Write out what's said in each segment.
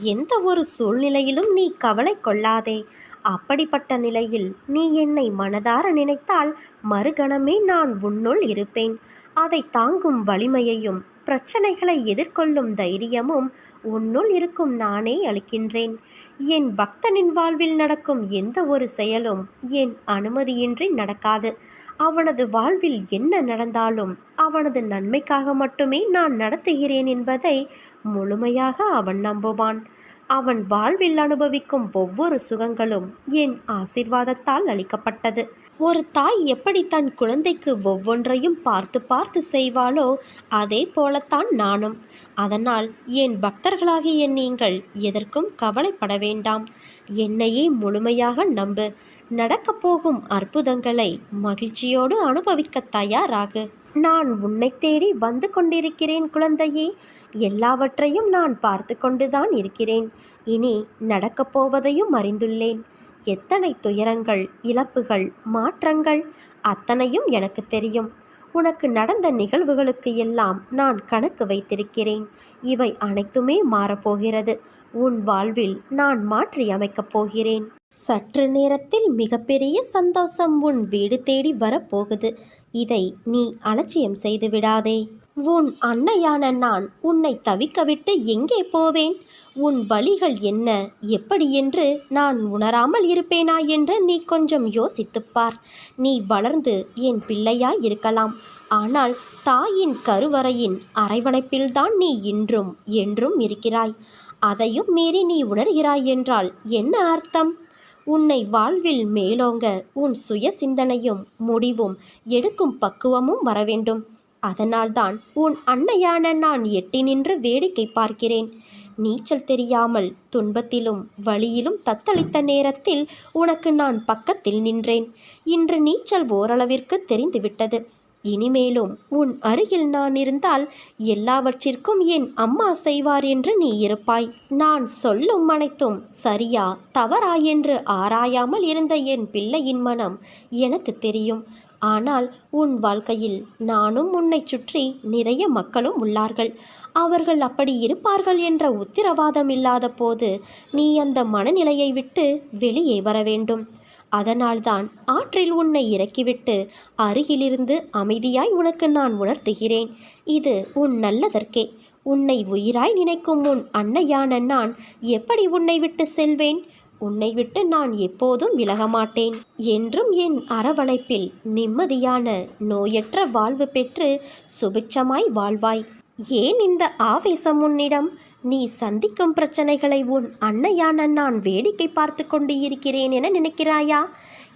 எந்த ஒரு சூழ்நிலையிலும் நீ கவலை கொள்ளாதே. அப்படிப்பட்ட நிலையில் நீ என்னை மனதார நினைத்தால் மறுகணமே நான் உன்னுள் இருப்பேன். அதை தாங்கும் வலிமையையும் பிரச்சனைகளை எதிர்கொள்ளும் தைரியமும் உன்னுள் இருக்கும் நானே அளிக்கின்றேன். என் பக்தனின் வாழ்வில் நடக்கும் எந்த ஒரு செயலும் என் அனுமதியின்றி நடக்காது. அவனது வாழ்வில் என்ன நடந்தாலும் அவனது நன்மைக்காக மட்டுமே நான் நடத்துகிறேன் என்பதை முழுமையாக அவன் நம்புவான். அவன் வாழ்வில் அனுபவிக்கும் ஒவ்வொரு சுகங்களும் என் ஆசிர்வாதத்தால் அளிக்கப்பட்டது. ஒரு தாய் எப்படி தன் குழந்தைக்கு ஒவ்வொன்றையும் பார்த்து பார்த்து செய்வாளோ அதே போலத்தான் நானும். அதனால் என் பக்தர்களாகிய நீங்கள் எதற்கும் கவலைப்பட வேண்டாம். என்னையே முழுமையாக நம்பு. நடக்கப் போகும் அற்புதங்களை மகிழ்ச்சியோடு அனுபவிக்க தயாராகு. நான் உன்னை தேடி வந்து கொண்டிருக்கிறேன் குழந்தையே. எல்லாவற்றையும் நான் பார்த்து கொண்டுதான் இருக்கிறேன். இனி நடக்கப் போவதையும் அறிந்துள்ளேன். எத்தனை துயரங்கள் இழப்புகள் மாற்றங்கள் அத்தனையும் எனக்கு தெரியும். உனக்கு நடந்த நிகழ்வுகளுக்கு எல்லாம் நான் கணக்கு வைத்திருக்கிறேன். இவை அனைத்துமே மாறப்போகிறது உன் வாழ்வில் நான் மாற்றி அமைக்கப் போகிறேன். சற்று நேரத்தில் மிகப்பெரிய சந்தோஷம் உன் வீடு தேடி வரப்போகுது. இதை நீ அலட்சியம் செய்து விடாதே. உன் அன்னையான நான் உன்னை தவிக்கவிட்டு எங்கே போவேன்? உன் வழிகள் என்ன? எப்படி என்று நான் உணராமல் இருப்பேனா என்று நீ கொஞ்சம் யோசித்துப் பார். நீ வளர்ந்து என் பிள்ளையாய் இருக்கலாம். ஆனால் தாயின் கருவறையின் அரவணைப்பில்தான் நீ இன்றும் என்றும் இருக்கிறாய். அதையும் மீறி நீ உணர்கிறாய் என்றால் என்ன அர்த்தம்? உன்னை வாழ்வில் மேலோங்க உன் சுய சிந்தனையும் முடிவும் எடுக்கும் பக்குவமும் வர வேண்டும் அதனால்தான் உன் அன்னையான நான் எட்டி நின்று வேடிக்கை பார்க்கிறேன். நீச்சல் தெரியாமல் துன்பத்திலும் வழியிலும் தத்தளித்த நேரத்தில் உனக்கு நான் பக்கத்தில் நின்றேன். இன்று நீச்சல் ஓரளவிற்கு தெரிந்துவிட்டது. இனிமேலும் உன் அருகில் நான் இருந்தால் எல்லாவற்றிற்கும் என் அம்மா செய்வார் என்று நீ இருப்பாய். நான் சொல்லும் அனைத்தும் சரியா தவறா என்று ஆராயாமல் இருந்த என் பிள்ளையின் மனம் எனக்கு தெரியும். ஆனால் உன் வாழ்க்கையில் நானும் உன்னை சுற்றி நிறைய மக்களும் உள்ளார்கள். அவர்கள் அப்படி இருப்பார்கள் என்ற உத்திரவாதம் இல்லாத போது நீ அந்த மனநிலையை விட்டு வெளியே வர வேண்டும். அதனால்தான் ஆற்றில் உன்னை இறக்கிவிட்டு அருகிலிருந்து அமைதியாய் உனக்கு நான் உணர்த்துகிறேன். இது உன் நல்லதற்கே. உன்னை உயிராய் நினைக்கும் உன் அன்னையான நான் எப்படி உன்னை விட்டு செல்வேன்? உன்னை விட்டு நான் எப்போதும் விலக மாட்டேன் என்றும் என் அரவணைப்பில் நிம்மதியான நோயற்ற வாழ்வு பெற்று சுபிட்சமாய் வாழ்வாய். ஏன் இந்த ஆவேசம் உன்னிடம்? நீ சந்திக்கும் பிரச்சனைகளை உன் அன்னையான நான் வேடிக்கை பார்த்து கொண்டு இருக்கிறேன் என நினைக்கிறாயா?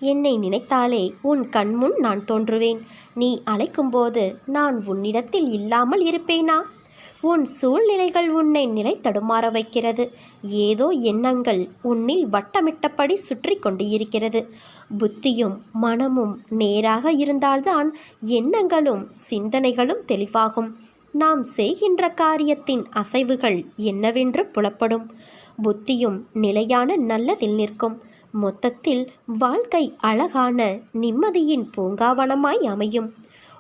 என்னை நினைத்தாலே உன் கண்முன் நான் தோன்றுவேன். நீ அழைக்கும்போது நான் உன்னிடத்தில் இல்லாமல் இருப்பேனா? உன் சூழ்நிலைகள் உன்னை நிலை தடுமாற வைக்கிறது. ஏதோ எண்ணங்கள் உன்னில் வட்டமிட்டபடி சுற்றி கொண்டு இருக்கிறது புத்தியும் மனமும் நேராக இருந்தால்தான் எண்ணங்களும் சிந்தனைகளும் தெளிவாகும். நாம் செய்கின்ற காரியத்தின் அசைவுகள் என்னவென்று புலப்படும். புத்தியும் நிலையான நல்லதில் நிற்கும். மொத்தத்தில் வாழ்க்கை அழகான நிம்மதியின் பூங்காவனமாய் அமையும்.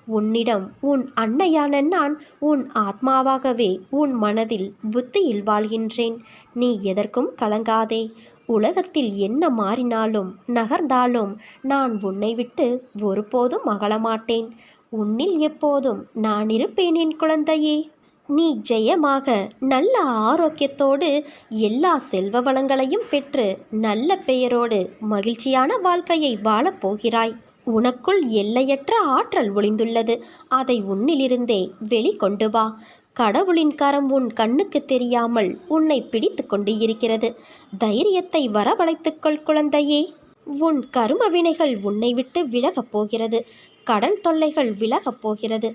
உன்னிடம் உன் அன்னையான நான் உன் ஆத்மாவாகவே உன் மனதில் புத்தியில் வாழ்கின்றேன். நீ எதற்கும் கலங்காதே. உலகத்தில் என்ன மாறினாலும் நகர்ந்தாலும் நான் உன்னை விட்டு ஒருபோதும் அகலமாட்டேன். உன்னில் எப்போதும் நான் இருப்பேன் என் குழந்தையே. நீ ஜெயமாக நல்ல ஆரோக்கியத்தோடு எல்லா செல்வ வளங்களையும் பெற்று நல்ல பெயரோடு மகிழ்ச்சியான வாழ்க்கையை வாழப் போகிறாய். உனக்குள் எல்லையற்ற ஆற்றல் ஒளிந்துள்ளது. அதை உன்னிலிருந்தே வெளிக்கொண்டு வா. கடவுளின் கரம் உன் கண்ணுக்கு தெரியாமல் உன்னை பிடித்து கொண்டு இருக்கிறது. தைரியத்தை வரவழைத்துக்கொள் குழந்தையே. உன் கரும வினைகள் உன்னை விட்டு விலகப் போகிறது. கடன் தொல்லைகள் விலகப் போகிறது.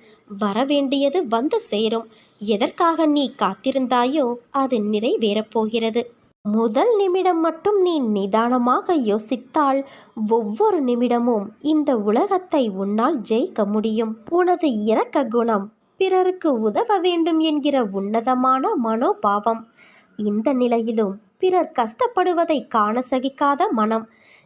வரவேண்டியது வந்து சேரும். எதற்காக நீ காத்திருந்தாயோ அது நிறைவேறப் போகிறது. முதல் நிமிடம் மட்டும் நீ நிதானமாக யோசித்தால் ஒவ்வொரு நிமிடமும் இந்த உலகத்தை உன்னால் ஜெயிக்க முடியும். உனது இரக்க குணம் பிறருக்கு உதவ வேண்டும் என்கிற உன்னதமான மனோபாவம். இந்த நிலையிலும் பிறர் கஷ்டப்படுவதை காண சகிக்காத மனம்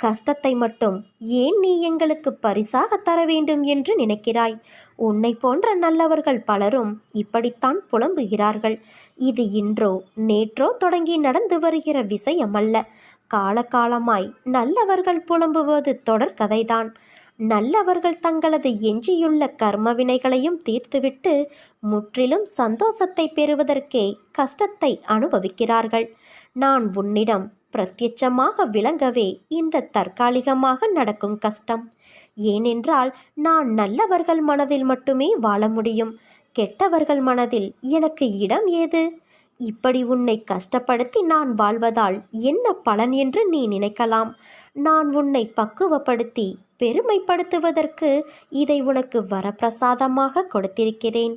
கஷ்டத்தை மட்டும் ஏன் நீ எங்களுக்கு பரிசாக தர வேண்டும் என்று நினைக்கிறாய்? உன்னை போன்ற நல்லவர்கள் பலரும் இப்படித்தான் புலம்புகிறார்கள். இது இன்றோ நேற்றோ தொடங்கி நடந்து வருகிற விஷயமல்ல காலகாலமாய் நல்லவர்கள் புலம்புவது தொடர்கதைதான் நல்லவர்கள் தங்களது எஞ்சியுள்ள கர்ம வினைகளையும் தீர்த்துவிட்டு முற்றிலும் சந்தோஷத்தை பெறுவதற்கே கஷ்டத்தை அனுபவிக்கிறார்கள். நான் உன்னிடம் பிரத்யட்சமாக விளங்கவே இந்த தற்காலிகமாக நடக்கும் கஷ்டம். ஏனென்றால் நான் நல்லவர்கள் மனதில் மட்டுமே வாழ முடியும். கெட்டவர்கள் மனதில் எனக்கு இடம் ஏது? இப்படி உன்னை கஷ்டப்படுத்தி நான் வாழ்வதால் என்ன பலன் என்று நீ நினைக்கலாம். நான் உன்னை பக்குவப்படுத்தி பெருமைப்படுத்துவதற்கு இதை உனக்கு வரப்பிரசாதமாக கொடுத்திருக்கிறேன்.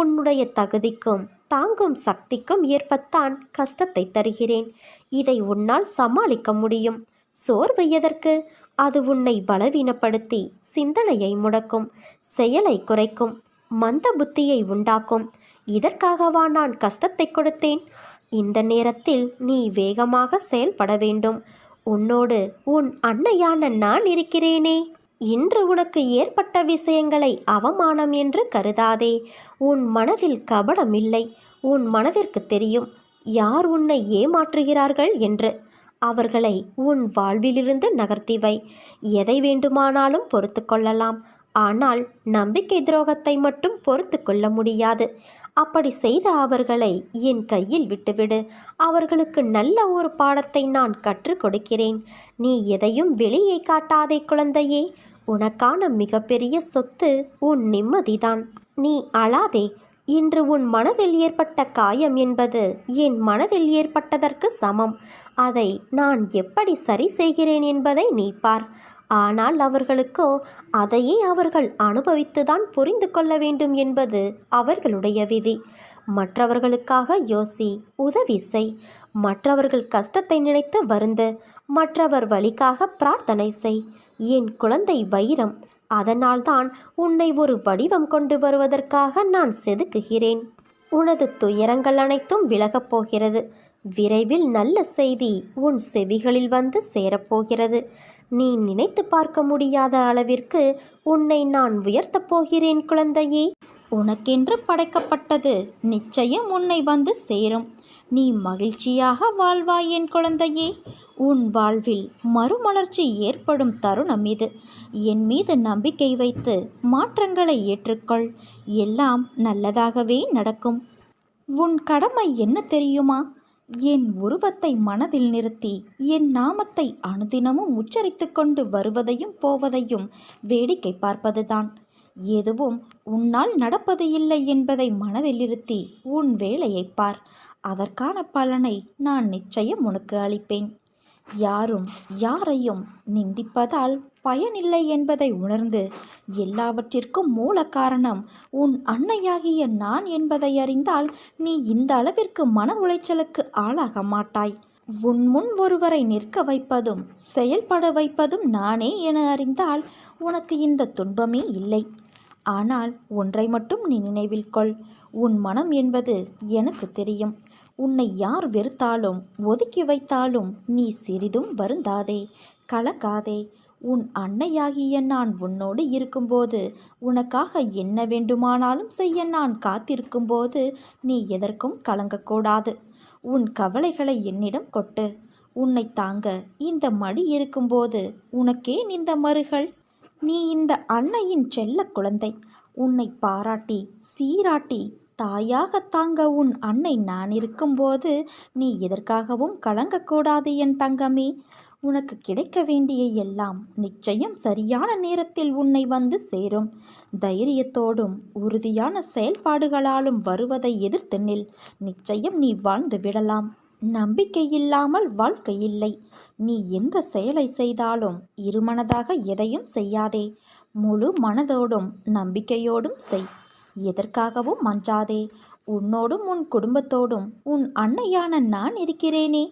உன்னுடைய தகுதிக்கும் தாங்கும் சக்திக்கும் ஏற்பத்தான் கஷ்டத்தை தருகிறேன். இதை உன்னால் சமாளிக்க முடியும். சோர்வு எதற்கு? அது உன்னை பலவீனப்படுத்தி சிந்தனையை முடக்கும் செயலை குறைக்கும் மந்த புத்தியை உண்டாக்கும். இதற்காகவா நான் கஷ்டத்தை கொடுத்தேன்? இந்த நேரத்தில் நீ வேகமாக செயல்பட வேண்டும். உன்னோடு உன் அன்னையான நான் இருக்கிறேனே. இன்று உனக்கு ஏற்பட்ட விஷயங்களை அவமானம் என்று கருதாதே. உன் மனதில் கபடம் இல்லை உன் மனதிற்கு தெரியும் யார் உன்னை ஏமாற்றுகிறார்கள் என்று. அவர்களை உன் வாழ்விலிருந்து நகர்த்திவை எதை வேண்டுமானாலும் பொறுத்து கொள்ளலாம். ஆனால் நம்பிக்கை துரோகத்தை மட்டும் பொறுத்து கொள்ள முடியாது. அப்படி செய்த அவர்களை என் கையில் விட்டுவிடு. அவர்களுக்கு நல்ல ஒரு பாடத்தை நான் கற்றுக் கொடுக்கிறேன். நீ எதையும் வெளியே காட்டாதே குழந்தையே. உனக்கான மிகப்பெரிய சொத்து உன் நிம்மதிதான். நீ அழாதே. இன்று உன் மனதில் ஏற்பட்ட காயம் என்பது என் மனதில் ஏற்பட்டதற்கு சமம். அதை நான் எப்படி சரி செய்கிறேன் என்பதை நீ பார். ஆனால் அவர்களுக்கோ அதையே அவர்கள் அனுபவித்துதான் புரிந்து கொள்ள வேண்டும் என்பது அவர்களுடைய விதி. மற்றவர்களுக்காக யோசி உதவி செய். மற்றவர்கள் கஷ்டத்தை நினைத்து வருந்து மற்றவர் வழிக்காக பிரார்த்தனை செய். என் குழந்தை வைரம் அதனால்தான் உன்னை ஒரு வடிவம் கொண்டு வருவதற்காக நான் செதுக்குகிறேன். உனது துயரங்கள் அனைத்தும் விலகப் போகிறது. விரைவில் நல்ல செய்தி உன் செவிகளில் வந்து சேரப்போகிறது. நீ நினைத்து பார்க்க முடியாத அளவிற்கு உன்னை நான் உயர்த்தப் போகிறேன் குழந்தையே. உனக்கென்று படைக்கப்பட்டது. நிச்சயம் உன்னை வந்து சேரும். நீ மகிழ்ச்சியாக வாழ்வாய் என் குழந்தையே. உன் வாழ்வில் மறுமலர்ச்சி ஏற்படும் தருணம் இது. என் மீது நம்பிக்கை வைத்து மாற்றங்களை ஏற்றுக்கொள். எல்லாம் நல்லதாகவே நடக்கும். உன் கடமை என்ன தெரியுமா? என் உருவத்தை மனதில் நிறுத்தி என் நாமத்தை அனுதினமும் உச்சரித்து கொண்டு வருவதையும் போவதையும் வேடிக்கை பார்ப்பதுதான். எதுவும் உன்னால் நடப்பது இல்லை என்பதை மனதிலிருத்தி உன் வேலையை பார். அதற்கான பலனை நான் நிச்சயம் உனக்கு அளிப்பேன். யாரும் யாரையும் நிந்திப்பதால் பயனில்லை என்பதை உணர்ந்து எல்லாவற்றிற்கும் மூல காரணம் உன் அன்னையாகிய நான் என்பதை அறிந்தால் நீ இந்த அளவிற்கு மன உளைச்சலுக்கு ஆளாக மாட்டாய். உன் முன் ஒருவரை நிற்க வைப்பதும் செயல்பட வைப்பதும் நானே என அறிந்தால் உனக்கு இந்த துன்பமே இல்லை. ஆனால் ஒன்றை மட்டும் நீ நினைவில் கொள். உன் மனம் என்பது எனக்கு தெரியும். உன்னை யார் வெறுத்தாலும் ஒதுக்கி வைத்தாலும் நீ சிறிதும் வருந்தாதே கலங்காதே. உன் அன்னையாகிய நான் உன்னோடு இருக்கும்போது உனக்காக என்ன வேண்டுமானாலும் செய்ய நான் காத்திருக்கும்போது நீ எதற்கும் கலங்கக்கூடாது. உன் கவலைகளை என்னிடம் கொட்டு. உன்னை தாங்க இந்த மடி இருக்கும்போது உனக்கேன் இந்த மறுகள்? நீ இந்த அன்னையின் செல்ல குழந்தை. உன்னை பாராட்டி சீராட்டி தாயாக தாங்க உன் அன்னை நான் இருக்கும்போது நீ எதற்காகவும் கலங்கக்கூடாது என் தங்கமே. உனக்கு கிடைக்க வேண்டிய எல்லாம் நிச்சயம் சரியான நேரத்தில் உன்னை வந்து சேரும். தைரியத்தோடும் உறுதியான செயல்பாடுகளாலும் வருவதை எதிர்த்து நில். நிச்சயம் நீ வாழ்ந்து விடலாம். நம்பிக்கை இல்லாமல் வாழ்க்கை இல்லை. நீ எந்த செயலை செய்தாலும் இருமனதாக எதையும் செய்யாதே. முழு மனதோடும் நம்பிக்கையோடும் செய். எதற்காகவும் மஞ்சாதே. உன்னோடும் உன் குடும்பத்தோடும் உன் அன்னையான நான் இருக்கிறேனே.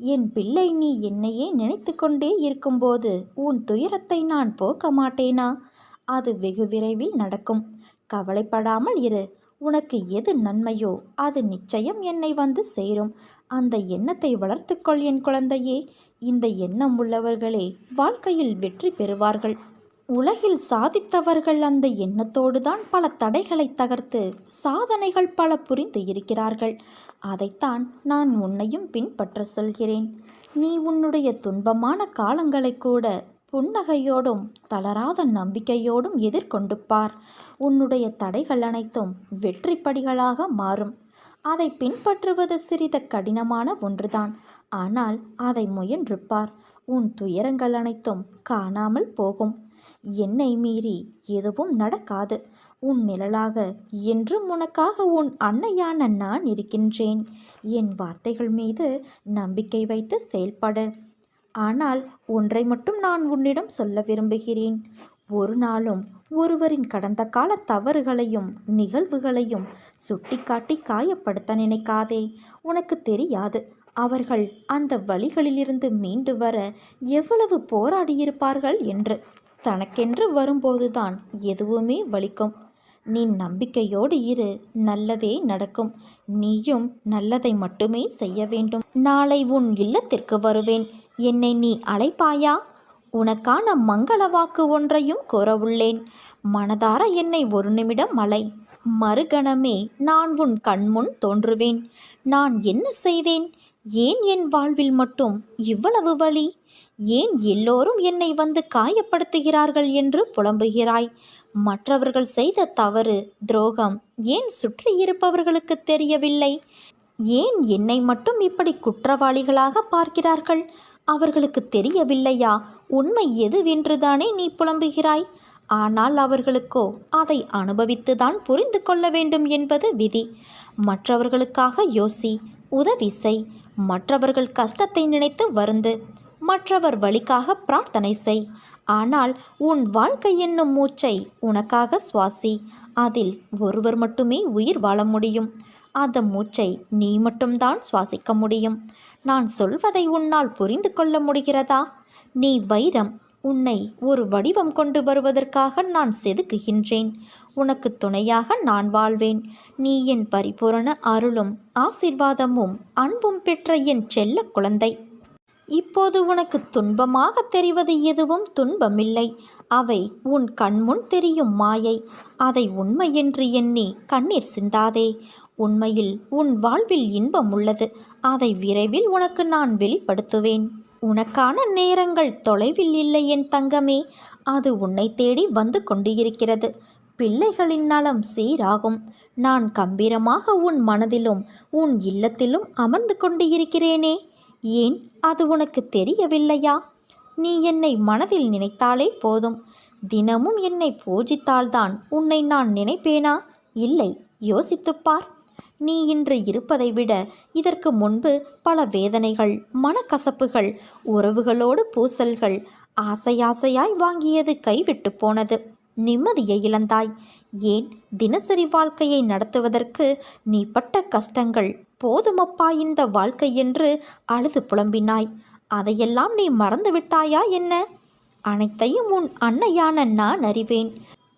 என் பிள்ளை நீ என்னையே நினைத்து கொண்டே இருக்கும்போது உன் துயரத்தை நான் போக்க மாட்டேனா? அது வெகு விரைவில் நடக்கும். கவலைப்படாமல் இரு. உனக்கு எது நன்மையோ அது நிச்சயம் என்னை வந்து சேரும். அந்த எண்ணத்தை வளர்த்துக்கொள் என் குழந்தையே. இந்த எண்ணம் உள்ளவர்களே வாழ்க்கையில் வெற்றி பெறுவார்கள். உலகில் சாதித்தவர்கள் அந்த எண்ணத்தோடு தான் பல தடைகளை தகர்த்து சாதனைகள் பல புரிந்து இருக்கிறார்கள். அதைத்தான் நான் உன்னையும் பின்பற்ற சொல்கிறேன். நீ உன்னுடைய துன்பமான காலங்களை கூட புன்னகையோடும் தளராத நம்பிக்கையோடும் எதிர்கொண்டு பார். உன்னுடைய தடைகள் அனைத்தும் வெற்றி படிகளாக மாறும். அதை பின்பற்றுவது சிறிது கடினமான ஒன்றுதான். ஆனால் அதை முயன்றுப்பார். உன் துயரங்கள் அனைத்தும் காணாமல் போகும். என்னை மீறி எதுவும் நடக்காது. உன் நிழலாக என்றும் உனக்காக உன் அன்னையான நான் இருக்கின்றேன். என் வார்த்தைகள் மீது நம்பிக்கை வைத்து செயல்படு. ஆனால் ஒன்றை மட்டும் நான் உன்னிடம் சொல்ல விரும்புகிறேன். ஒரு நாளும் ஒருவரின் கடந்த கால தவறுகளையும் நிகழ்வுகளையும் சுட்டிக்காட்டி காயப்படுத்த நினைக்காதே. உனக்கு தெரியாது அவர்கள் அந்த வழிகளிலிருந்து மீண்டு வர எவ்வளவு போராடியிருப்பார்கள் என்று. தனக்கென்று வரும்போதுதான் எதுவுமே வலிக்கும். நீ நம்பிக்கையோடு இரு நல்லதே நடக்கும். நீயும் நல்லதை மட்டுமே செய்ய வேண்டும். நாளை உன் இல்லத்திற்கு வருவேன். என்னை நீ அழைப்பாயா? உனக்கான மங்கள வாக்கு ஒன்றையும் கூறவுள்ளேன். மனதார என்னை ஒரு நிமிடம் அலை. மறுகணமே நான் உன் கண்முன் தோன்றுவேன். நான் என்ன செய்தேன்? ஏன் என் வாழ்வில் மட்டும் இவ்வளவு வழி? ஏன் எல்லோரும் என்னை வந்து காயப்படுத்துகிறார்கள் என்று புலம்புகிறாய்? மற்றவர்கள் செய்த தவறு துரோகம் ஏன் சுற்றி இருப்பவர்களுக்கு தெரியவில்லை? ஏன் என்னை மட்டும் இப்படி குற்றவாளிகளாக பார்க்கிறார்கள்? அவர்களுக்கு தெரியவில்லையா? உண்மை எதுவென்றுதானே நீ புலம்புகிறாய்? ஆனால் அவர்களுக்கோ அதை அனுபவித்துதான் புரிந்து கொள்ள வேண்டும் என்பது விதி. மற்றவர்களுக்காக யோசி உதவி செய். மற்றவர்கள் கஷ்டத்தை நினைத்து வருந்து மற்றவர் வழிக்காக பிரார்த்தனை செய். ஆனால் உன் வாழ்க்கை என்னும் மூச்சை உனக்காக சுவாசி. அதில் ஒருவர் மட்டுமே உயிர் வாழ முடியும். அந்த மூச்சை நீ மட்டும்தான் சுவாசிக்க முடியும். நான் சொல்வதை உன்னால் புரிந்து கொள்ள முடிகிறதா? நீ வைரம் உன்னை ஒரு வடிவம் கொண்டு வருவதற்காக நான் செதுக்குகின்றேன். உனக்கு துணையாக நான் வாழ்வேன். நீ என் பரிபூரண அருளும் ஆசிர்வாதமும் அன்பும் பெற்ற என் செல்ல குழந்தை. இப்போது உனக்கு துன்பமாக தெரிவது எதுவும் துன்பமில்லை. அவை உன் கண்முன் தெரியும் மாயை. அதை உண்மை என்று எண்ணி கண்ணீர் சிந்தாதே. உண்மையில் உன் வாழ்வில் இன்பம் உள்ளது. அதை விரைவில் உனக்கு நான் வெளிப்படுத்துவேன். உனக்கான நேரங்கள் தொலைவில் இல்லை என் தங்கமே. அது உன்னை தேடி வந்து கொண்டிருக்கிறது. பிள்ளைகளின் நலம் சீராகும். நான் கம்பீரமாக உன் மனதிலும் உன் இல்லத்திலும் அமர்ந்து கொண்டு இருக்கிறேனே ஏன் அது உனக்கு தெரியவில்லையா? நீ என்னை மனதில் நினைத்தாலே போதும். தினமும் என்னை பூஜித்தால்தான் உன்னை நான் நினைப்பேனா? இல்லை யோசித்துப் பார். நீ இன்று இருப்பதை விட இதற்கு முன்பு பல வேதனைகள் மனக்கசப்புகள் உறவுகளோடு பூசல்கள் ஆசையாசையாய் வாங்கியது கைவிட்டு போனது. நிம்மதியை இழந்தாய். ஏன் தினசரி வாழ்க்கையை நடத்துவதற்கு நீ பட்ட கஷ்டங்கள் போதுமப்பா இந்த வாழ்க்கை என்று அழுது புலம்பினாய். அதையெல்லாம் நீ மறந்துவிட்டாயா என்ன? அனைத்தையும் உன் அன்னையான நான் அறிவேன்.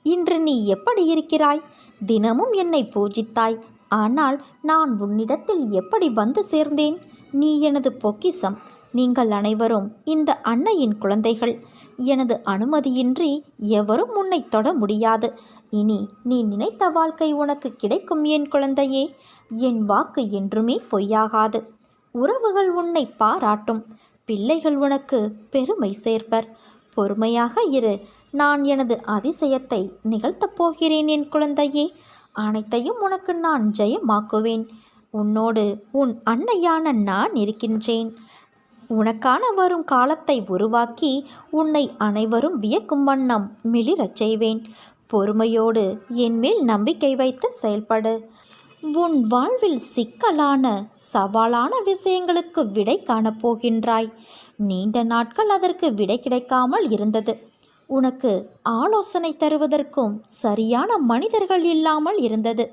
இன்று நீ எப்படி இருக்கிறாய்? தினமும் என்னை பூஜித்தாய். ஆனால் நான் உன்னிடத்தில் எப்படி வந்து சேர்ந்தேன்? நீ எனது பொக்கிசம். நீங்கள் அனைவரும் இந்த அன்னையின் குழந்தைகள். எனது அனுமதியின்றி எவரும் உன்னை தொட முடியாது. இனி நீ நினைத்த வாழ்க்கை உனக்கு கிடைக்கும் என் குழந்தையே. என் வாக்கு என்றுமே பொய்யாகாது. உறவுகள் உன்னை பாராட்டும். பிள்ளைகள் உனக்கு பெருமை சேர்ப்பர். பொறுமையாக இரு. நான் எனது அதிசயத்தை நிகழ்த்தப் போகிறேன் என் குழந்தையே. அனைத்தையும் உனக்கு நான் ஜெயமாக்குவேன். உன்னோடு உன் அன்னையான நான் இருக்கின்றேன். உனக்கான வரும் காலத்தை உருவாக்கி உன்னை அனைவரும் வியக்கும் வண்ணம் மிளிரச் செய்வேன். பொறுமையோடு என்மேல் நம்பிக்கை வைத்து செயல்படு. உன் வாழ்வில் சிக்கலான சவாலான விஷயங்களுக்கு விடை காணப் போகின்றாய். நீண்ட நாட்கள் அதற்கு விடை கிடைக்காமல் இருந்தது. உனக்கு ஆலோசனை தருவதற்கும் சரியான மனிதர்கள் இல்லாமல் இருந்தது.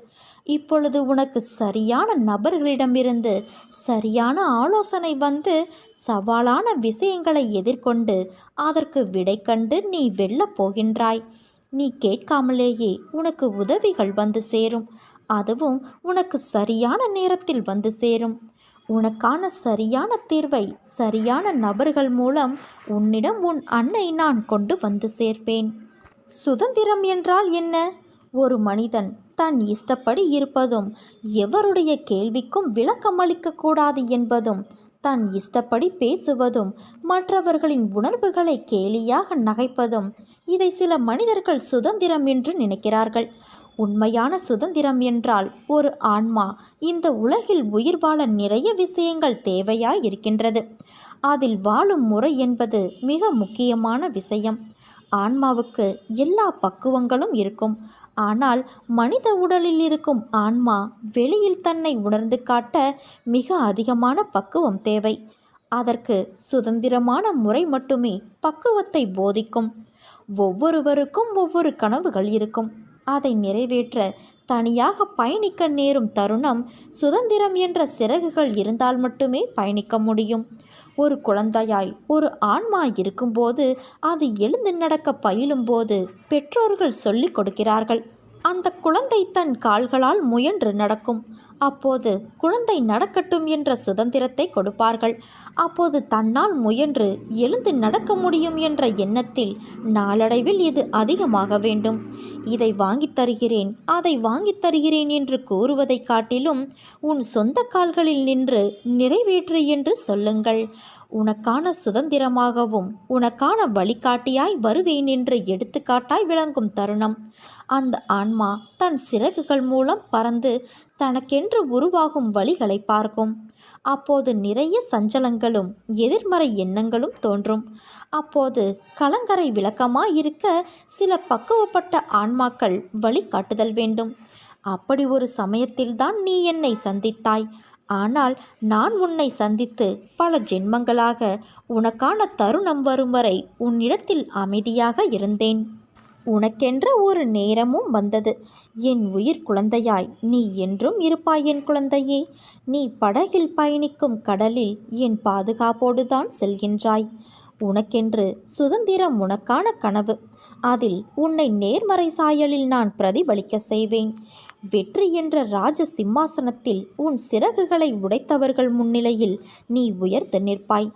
இப்பொழுது உனக்கு சரியான நபர்களிடமிருந்து சரியான ஆலோசனை வந்து சவாலான விஷயங்களை எதிர்கொண்டு அதற்கு விடை கண்டு நீ வெல்லப் போகின்றாய். நீ கேட்காமலேயே உனக்கு உதவிகள் வந்து சேரும். அதுவும் உனக்கு சரியான நேரத்தில் வந்து சேரும். உனக்கான சரியான தீர்வை சரியான நபர்கள் மூலம் உன்னிடம் உன் அன்னை நான் கொண்டு வந்து சேர்ப்பேன். சுதந்திரம் என்றால் என்ன? ஒரு மனிதன் தன் இஷ்டப்படி இருப்பதும் எவருடைய கேள்விக்கும் விளக்கமளிக்கக்கூடாது என்பதும் தன் இஷ்டப்படி பேசுவதும் மற்றவர்களின் உணர்வுகளை கேலியாக நகைப்பதும் இதை சில மனிதர்கள் சுதந்திரம் என்று நினைக்கிறார்கள். உண்மையான சுதந்திரம் என்றால் ஒரு ஆன்மா இந்த உலகில் உயிர் வாழ நிறைய விஷயங்கள் தேவையாய் இருக்கின்றது அதில் வாழும் முறை என்பது மிக முக்கியமான விஷயம். ஆன்மாவுக்கு எல்லா பக்குவங்களும் இருக்கும். ஆனால் மனித உடலில் இருக்கும் ஆன்மா வெளியில் தன்னை உணர்ந்து காட்ட மிக அதிகமான பக்குவம் தேவை. அதற்கு சுதந்திரமான முறை மட்டுமே பக்குவத்தை போதிக்கும். ஒவ்வொருவருக்கும் ஒவ்வொரு கனவுகள் இருக்கும். அதை நிறைவேற்ற தனியாக பயணிக்க நேரும் தருணம் சுதந்திரம் என்ற சிறகுகள் இருந்தால் மட்டுமே பயணிக்க முடியும். ஒரு குழந்தையாய் ஒரு ஆன்மா இருக்கும்போது அது எழுந்து நடக்க பயிலும்போது பெற்றோர்கள் சொல்லிக் கொடுக்கிறார்கள். அந்த குழந்தை தன் கால்களால் முயன்று நடக்கும். அப்போது குழந்தை நடக்கட்டும் என்ற சுதந்திரத்தை கொடுப்பார்கள். அப்போது தன்னால் முயன்று எழுந்து நடக்க முடியும் என்ற எண்ணத்தில் நாளடைவில் இது அதிகமாக வேண்டும். இதை வாங்கித் தருகிறேன் அதை வாங்கித் தருகிறேன் என்று கூறுவதைக் காட்டிலும் உன் சொந்த கால்களில் நின்று நிறைவேற்று என்று சொல்லுங்கள். உனக்கான சுதந்திரமாகவும் உனக்கான வழிகாட்டியாய் வருவேன் என்று எடுத்துக்காட்டாய் விளங்கும் தருணம். அந்த ஆன்மா தன் சிறகுகள் மூலம் பறந்து தனக்கென்று உருவாகும் வழிகளை பார்க்கும். அப்போது நிறைய சஞ்சலங்களும் எதிர்மறை எண்ணங்களும் தோன்றும். அப்போது கலங்கரை விளக்கமாயிருக்க சில பக்குவப்பட்ட ஆன்மாக்கள் வழிகாட்டுதல் வேண்டும். அப்படி ஒரு சமயத்தில்தான் நீ என்னை சந்தித்தாய். ஆனால் நான் உன்னை சந்தித்து பல ஜென்மங்களாக உனக்கான தருணம் வரும் வரை உன்னிடத்தில் அமைதியாக இருந்தேன். உனக்கென்ற ஒரு நேரமும் வந்தது. என் உயிர் குழந்தையாய் நீ என்றும் இருப்பாய் என் குழந்தையே. நீ படகில் பயணிக்கும் கடலில் என் பாதுகாப்போடுதான் செல்கின்றாய். உனக்கென்று சுதந்திரம் உனக்கான கனவு. அதில் உன்னை நேர்மறை சாயலில் நான் பிரதிபலிக்க செய்வேன். வெற்றி என்ற ராஜ சிம்மாசனத்தில் உன் சிறகுகளை உடைத்தவர்கள் முன்னிலையில் நீ உயர்ந்து நிற்பாய்.